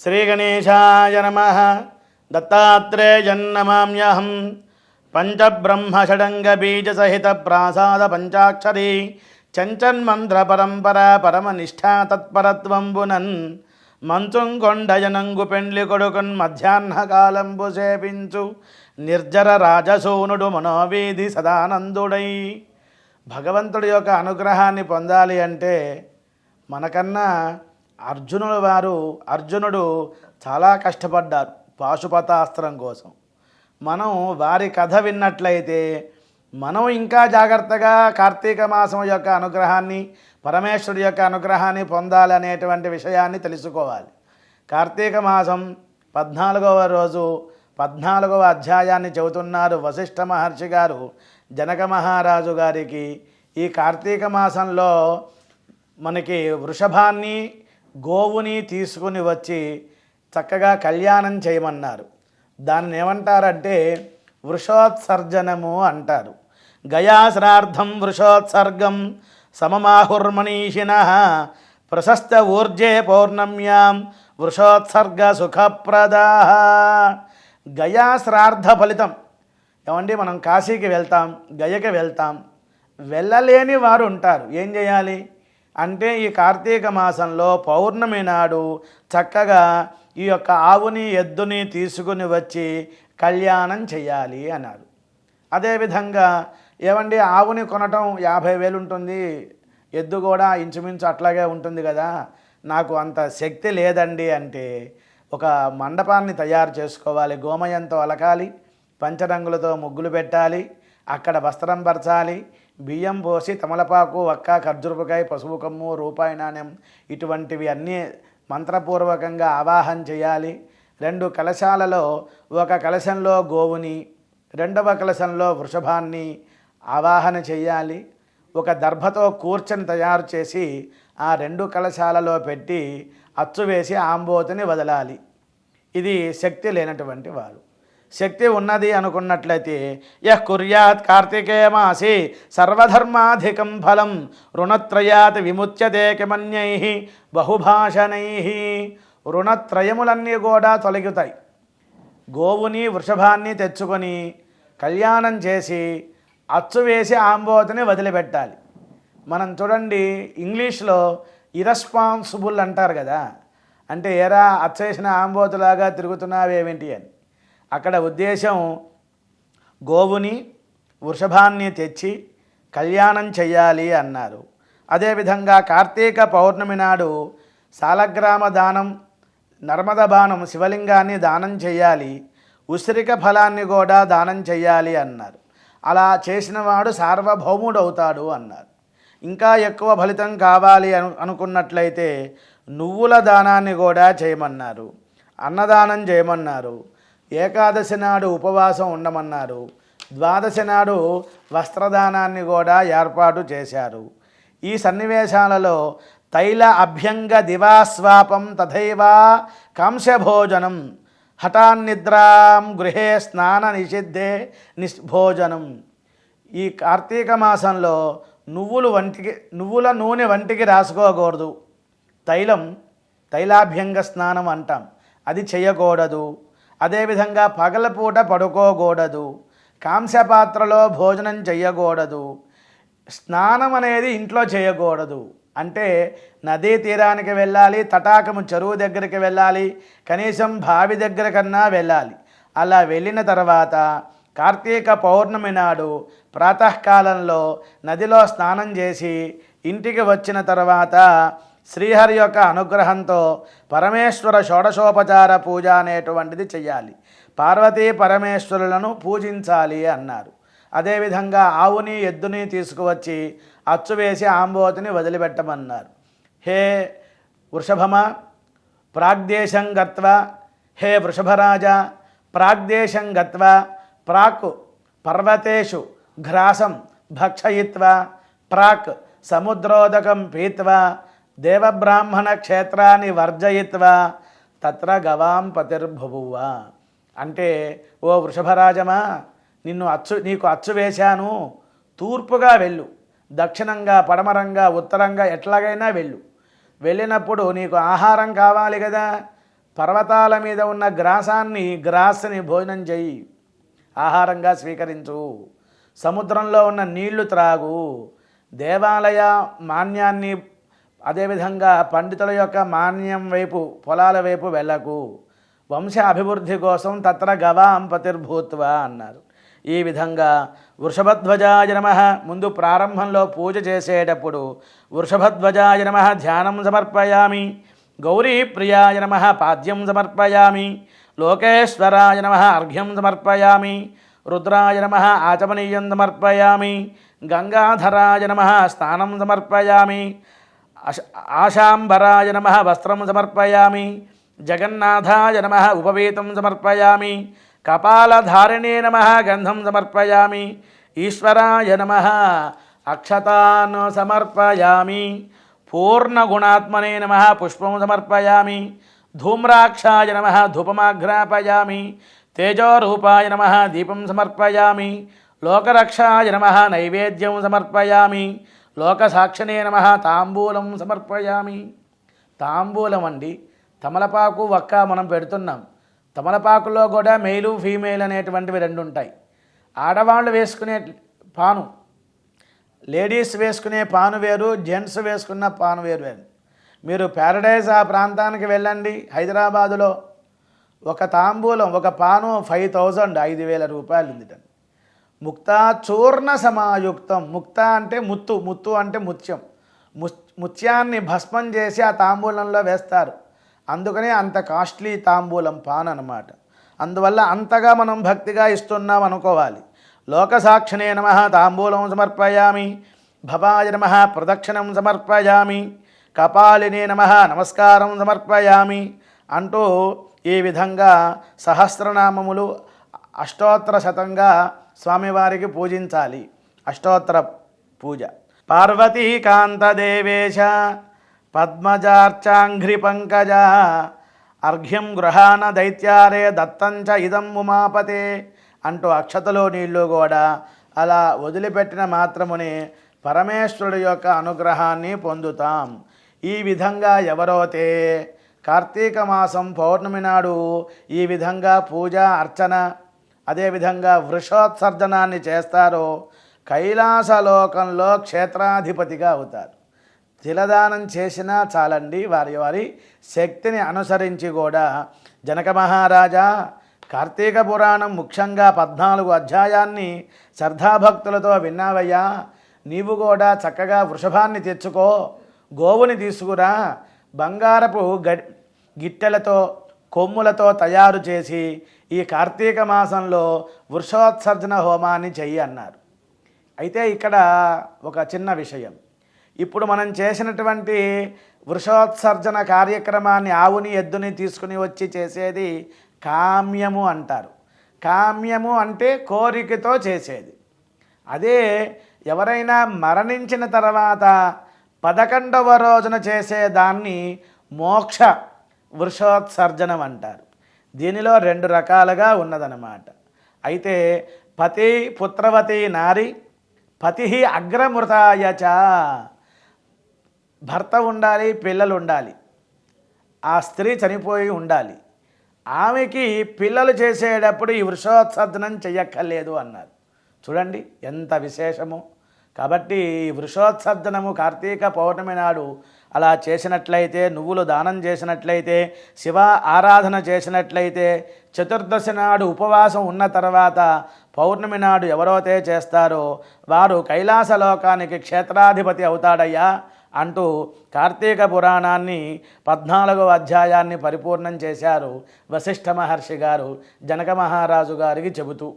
శ్రీగణేశాయ నమ దత్తాత్రేయన్నమామ్యహం పంచబ్రహ్మషడంగబీజసహిత ప్రాసాద పంచాక్షరీ చంచన్మంత్ర పరంపర పరమనిష్టా తత్పరత్వంబునన్ మంచుంకొండయనంగు పెండ్లి కొడుకున్ మధ్యాహ్నకాలంబు సేపించు నిర్జర రాజసూనుడు మనోవీధి సదానందుడై భగవంతుడి యొక్క అనుగ్రహాన్ని పొందాలి అంటే మనకన్నా అర్జునుల వారు అర్జునుడు చాలా కష్టపడ్డారు పాశుపతాస్త్రం కోసం. మనం వారి కథ విన్నట్లయితే మనం ఇంకా జాగ్రత్తగా కార్తీక మాసం యొక్క అనుగ్రహాన్ని పరమేశ్వరుడి యొక్క అనుగ్రహాన్ని పొందాలి అనేటువంటి విషయాన్ని తెలుసుకోవాలి. కార్తీక మాసం పద్నాలుగవ రోజు పద్నాలుగవ అధ్యాయాన్ని చెబుతున్నారు వశిష్ఠ మహర్షి గారు జనక మహారాజు గారికి. ఈ కార్తీక మాసంలో మనకి వృషభాన్ని గోవుని తీసుకుని వచ్చి చక్కగా కళ్యాణం చేయమన్నారు. దానిని ఏమంటారంటే వృషోత్సర్జనము అంటారు. గయాశ్రార్థం వృషోత్సర్గం సమమాహుర్మనీషిణ ప్రశస్త ఊర్జే పౌర్ణమ్యాం వృషోత్సర్గ సుఖప్రదా. గయాశ్రార్థ ఫలితం. ఏమండి మనం కాశీకి వెళ్తాం గయకి వెళ్తాం వెళ్ళలేని వారు ఉంటారు. ఏం చేయాలి? అంటే ఈ కార్తీక మాసంలో పౌర్ణమి నాడు చక్కగా ఈ యొక్క ఆవుని ఎద్దుని తీసుకుని వచ్చి కళ్యాణం చేయాలి అన్నారు. అదేవిధంగా ఏమండి ఆవుని కొనటం యాభై వేలు ఉంటుంది. ఎద్దు కూడా ఇంచుమించు అట్లాగే ఉంటుంది కదా. నాకు అంత శక్తి లేదండి అంటే ఒక మండపాన్ని తయారు చేసుకోవాలి. గోమయంతో అలకాలి పంచరంగులతో ముగ్గులు పెట్టాలి అక్కడ వస్త్రం పరచాలి బియ్యం పోసి తమలపాకు వక్క ఖర్జూరపుకాయ పసుపు కమ్ము రూపాయి నాణ్యం ఇటువంటివి అన్నీ మంత్రపూర్వకంగా ఆవాహన చేయాలి. రెండు కలశాలలో ఒక కలశంలో గోవుని రెండవ కలశంలో వృషభాన్ని ఆవాహన చేయాలి. ఒక దర్భతో కూర్చొని తయారు చేసి ఆ రెండు కలశాలలో పెట్టి అచ్చు వేసి ఆంబోతిని వదలాలి. ఇది శక్తి లేనటువంటి వారు. శక్తి ఉన్నది అనుకున్నట్లయితే యహ్ కుర్యాత్ కార్తికే మాసి సర్వధర్మాధికం ఫలం రుణత్రయాత్ విముచ్యతే కిమన్యై బహుభాషణై. రుణత్రయములన్నీ కూడా తొలగుతాయి. గోవుని వృషభాన్ని తెచ్చుకొని కళ్యాణం చేసి అచ్చు వేసి ఆంబోతిని వదిలిపెట్టాలి. మనం చూడండి ఇంగ్లీష్లో ఇరెస్పాన్సిబుల్ అంటారు కదా. అంటే ఎరా అచ్చేసిన ఆంబోతులాగా తిరుగుతున్నావేమిటి అని. అక్కడ ఉద్దేశం గోవుని వృషభాన్ని తెచ్చి కళ్యాణం చెయ్యాలి అన్నారు. అదేవిధంగా కార్తీక పౌర్ణమి నాడు సాలగ్రామ దానం నర్మద బాణం శివలింగాన్ని దానం చేయాలి ఉసిరిక ఫలాన్ని కూడా దానం చెయ్యాలి అన్నారు. అలా చేసిన వాడు సార్వభౌముడు అవుతాడు అన్నారు. ఇంకా ఎక్కువ ఫలితం కావాలి అను అనుకున్నట్లయితే నువ్వుల దానాన్ని కూడా చేయమన్నారు. అన్నదానం చేయమన్నారు. ఏకాదశి నాడు ఉపవాసం ఉండమన్నారు. ద్వాదశి నాడు వస్త్రదానాన్ని కూడా ఏర్పాటు చేశారు. ఈ సన్నివేశాలలో తైల అభ్యంగ దివాస్వాపం తథైవా కాంస్యభోజనం హఠాన్నిద్రాం గృహే స్నాన నిషిద్ధే నిభోజనం ఈ కార్తీక మాసంలో నువ్వులు వంటికి నువ్వుల నూనె వంటికి రాసుకోకూడదు. తైలం తైలాభ్యంగ స్నానం అంటాం. అది చేయకూడదు. అదేవిధంగా పగలపూట పడుకోకూడదు. కాంస్య పాత్రలో భోజనం చేయకూడదు స్నానం అనేది ఇంట్లో చేయకూడదు. అంటే నదీ తీరానికి వెళ్ళాలి తటాకము చెరువు దగ్గరికి వెళ్ళాలి కనీసం బావి దగ్గర కన్నా వెళ్ళాలి. అలా వెళ్ళిన తర్వాత కార్తీక పౌర్ణమి నాడు ప్రాతకాలంలో నదిలో స్నానం చేసి ఇంటికి వచ్చిన తర్వాత శ్రీహరి యొక్క అనుగ్రహంతో పరమేశ్వర షోడశోపచార పూజ అనేటువంటిది చెయ్యాలి. పార్వతీ పరమేశ్వరులను పూజించాలి అన్నారు. అదేవిధంగా ఆవుని ఎద్దుని తీసుకువచ్చి అచ్చు వేసి ఆంబోతిని వదిలిపెట్టమన్నారు. హే వృషభమ ప్రాగ్దేశం గత్వ. హే వృషభరాజ ప్రాగ్దేశం గత్వ. ప్రాక్ పర్వతేషు ఘ్రాసం భక్షయిత్వ. ప్రాక్ సముద్రోదకం పీత్వా. దేవబ్రాహ్మణ క్షేత్రాన్ని వర్జయిత్వా తత్ర గవాం పతిర్భువువ. అంటే ఓ వృషభరాజమా నిన్ను అచ్చు నీకు అచ్చు వేశాను. తూర్పుగా వెళ్ళు. దక్షిణంగా పడమరంగా ఉత్తరంగా ఎట్లాగైనా వెళ్ళు. వెళ్ళినప్పుడు నీకు ఆహారం కావాలి కదా పర్వతాల మీద ఉన్న గ్రాసాన్ని గ్రాస్ని భోజనం చెయ్యి. ఆహారంగా స్వీకరించు. సముద్రంలో ఉన్న నీళ్ళు త్రాగు. దేవాలయ మాన్యాన్ని అదేవిధంగా పండితుల యొక్క మాన్యం వైపు పొలాల వైపు వెళ్ళకు. వంశ అభివృద్ధి కోసం తత్ర గవాం పతిర్భూత్వ అన్నారు. ఈ విధంగా వృషభధ్వజాయ నమ ముందు ప్రారంభంలో పూజ చేసేటప్పుడు వృషభధ్వజాయ నమ ధ్యానం సమర్పయామి. గౌరీ ప్రియాయ నమ పాద్యం సమర్పయామి. లోకేశ్వరాయ నమ అర్ఘ్యం సమర్పయామి. రుద్రాయ నమ ఆచమనీయం సమర్పయామి. గంగాధరాయ నమ స్నానం సమర్పయామి. ఆశాంబరాయ నమ వస్త్రం సమర్పయామి జగన్నాథాయ నమ ఉపవేతం సమర్పయామి కపాలధారిణే నమ గంధం సమర్పయామి ఈశ్వరాయ నమ అక్షతాన్ సమర్పయామి పూర్ణగుణాత్మనే నమ పుష్పం సమర్పయామి ధూమ్రాక్షాయ నమ ధూపమాఘ్రాపయామి తేజోరూపాయ నమ దీపం సమర్పయామి లోకరక్షాయ నమ నైవేద్యం సమర్పయామి లోకసాక్షనే నమ. తాంబూలం సమర్పయామి. తాంబూలం అండి తమలపాకు వక్క మనం పెడుతున్నాం. తమలపాకులో కూడా మెయిలు ఫీమేల్ అనేటువంటివి రెండు ఉంటాయి ఆడవాళ్ళు వేసుకునే పాను. లేడీస్ వేసుకునే పాను వేరు జెంట్స్ వేసుకున్న పాను వేరు వేరు మీరు ప్యారడైజ్ ఆ ప్రాంతానికి వెళ్ళండి హైదరాబాదులో. ఒక తాంబూలం ఒక పాను ఫైవ్ థౌజండ్ ఐదు వేల రూపాయలు ఉంది ముక్తా చూర్ణ సమాయుక్తం. ముక్త అంటే ముత్తు ముత్తు అంటే ముత్యం. ము- ముత్యాన్ని భస్మం చేసి ఆ తాంబూలంలో వేస్తారు. అందుకనే అంత కాస్ట్లీ తాంబూలం పాన్ అన్నమాట. అందువల్ల అంతగా మనం భక్తిగా ఇస్తున్నాం అనుకోవాలి. లోకసాక్షినే నమ తాంబూలం సమర్పయామి. భవాయ నమ ప్రదక్షిణం సమర్పయామి. కపాలినే నమ నమస్కారం సమర్పయామి. అంటూ ఈ విధంగా సహస్రనామములు అష్టోత్తర శతంగా స్వామివారికి పూజించాలి. అష్టోత్తర పూజ. పార్వతీకాంతదేవేశ పద్మజార్చాంఘ్రి పంకజ అర్ఘ్యం గృహాన దైత్యారే దత్తంచ ఇదం ఉమాపతే అంటూ అక్షతలో నీళ్ళు కూడా అలా వదిలిపెట్టిన మాత్రమునే పరమేశ్వరుడు యొక్క అనుగ్రహాన్ని పొందుతాం. ఈ విధంగా ఎవరైతే కార్తీక మాసం పౌర్ణమి నాడు ఈ విధంగా పూజ అర్చన అదేవిధంగా వృషోత్సర్జనాన్ని చేస్తారో కైలాసలోకంలో క్షేత్రాధిపతిగా అవుతారు. తిలదానం చేసినా చాలండి వారి వారి శక్తిని అనుసరించి కూడా. జనక మహారాజా కార్తీక పురాణం ముఖ్యంగా పద్నాలుగు అధ్యాయాన్ని శ్రద్ధాభక్తులతో విన్నావయ్యా. నీవు కూడా చక్కగా వృషభాన్ని తెచ్చుకో గోవుని తీసుకురా బంగారపు గిట్టెలతో కొమ్ములతో తయారు చేసి ఈ కార్తీక మాసంలో వృషోత్సర్జన హోమాన్ని చెయ్యి అన్నారు. అయితే ఇక్కడ ఒక చిన్న విషయం. ఇప్పుడు మనం చేసినటువంటి వృషోత్సర్జన కార్యక్రమాన్ని ఆవుని ఎద్దుని తీసుకుని వచ్చి చేసేది కామ్యము అంటారు. కామ్యము అంటే కోరికతో చేసేది. అదే ఎవరైనా మరణించిన తర్వాత పదకొండవ రోజున చేసేదాన్ని మోక్ష వృషోత్సర్జనం అంటారు. దీనిలో రెండు రకాలుగా ఉన్నదన్నమాట. అయితే పతి పుత్రవతి నారి పతి అగ్రమృతాయచ భర్త ఉండాలి పిల్లలు ఉండాలి. ఆ స్త్రీ చనిపోయి ఉండాలి. ఆమెకి పిల్లలు చేసేటప్పుడు ఈ వృషోత్సర్జనం చెయ్యక్కర్లేదు అన్నారు. చూడండి ఎంత విశేషము. కాబట్టి ఈ వృషోత్సర్జనము కార్తీక పౌర్ణమి నాడు అలా చేసినట్లయితే నువ్వులు దానం చేసినట్లయితే శివ ఆరాధన చేసినట్లయితే చతుర్దశి నాడు ఉపవాసం ఉన్న తర్వాత పౌర్ణమి నాడు ఎవరైతే చేస్తారో వారు కైలాస లోకానికి క్షేత్రాధిపతి అవుతాడయ్యా అంటూ కార్తీక పురాణాన్ని పద్నాలుగవ అధ్యాయాన్ని పరిపూర్ణం చేశారు వశిష్ఠ మహర్షి గారు జనక మహారాజు గారికి చెబుతూ.